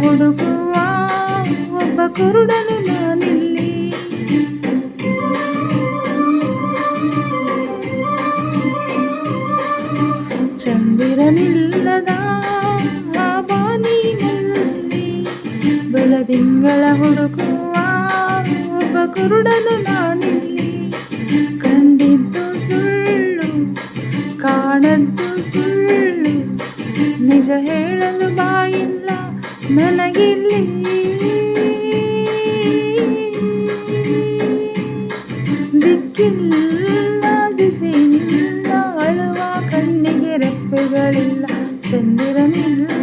ಹುಡುಕುವ ಒಬ್ಬ ಕುರುಡನು ನಾನಿಲ್ಲಿ ಚಂದಿರನಿಲ್ಲದ ಆ ಬಾನಿನಲ್ಲಿ ಬೆಳದಿಂಗಳ ಹುಡುಕುವ ಒಬ್ಬ ಕುರುಡನು ನಾನಿಲ್ಲಿ ಕಂಡಿದ್ದು ಸುಳ್ಳು ಕಾಣದ್ದು ಸುಳ್ಳು ನಿಜ ಹೇಳಲು ಬಾಯಿಲ್ಲ ನನಗಿಲ್ಲಿ. ದಿಕ್ಕಿಲ್ಲ ದಿಸೆಯಿಲ್ಲ ಅಳುವ ಕಣ್ಣಿಗೆ ರೆಪ್ಪೆಗಳಿಲ್ಲ ಚಂದಿರನಿಲ್ಲದ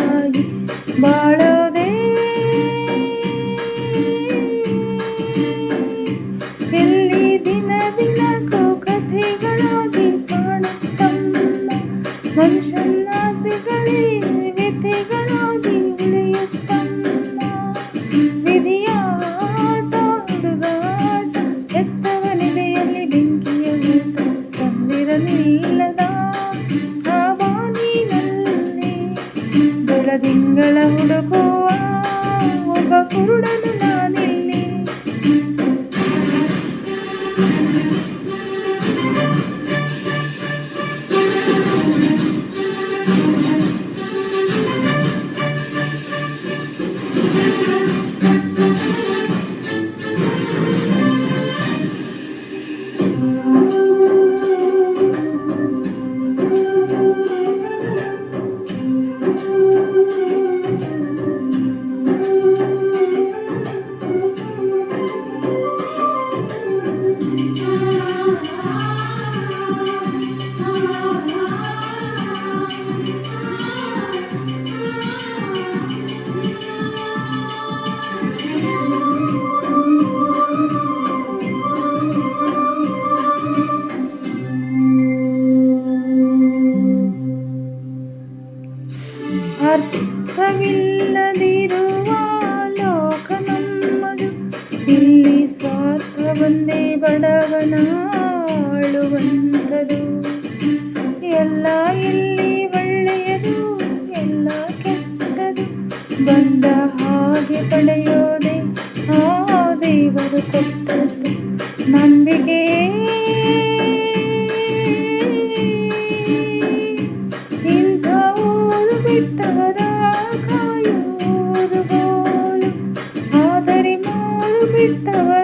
മംഗളമുടുക ಸ್ವಾರ್ಥವೊಂದೇ ಬಡವನಾಳುವಂಥದು ಎಲ್ಲ ಇಲ್ಲಿ ಒಳ್ಳೆಯದು, ಎಲ್ಲ ಕೆಟ್ಟದು. ಬಂದ ಹಾಗೆ ಪಡೆಯೋದೆ ಆ ದೇವರು ಕೊಟ್ಟದ್ದು. ನಂಬಿಕೆ. ಇಂಥವರು ಬಿಟ್ಟವರ ಕಾಯುವುದು ಗೋಲು ಆದರೆ ಮೂರು ಬಿಟ್ಟವರ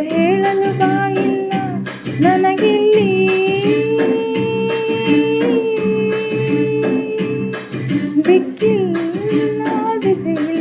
ಹೇಳಲು ಬಾಯಿಲ್ಲ. ನನಗಿಲ್ಲಿ ಬಿಕ್ಕಿಲ್ಲ ದಿಸೆ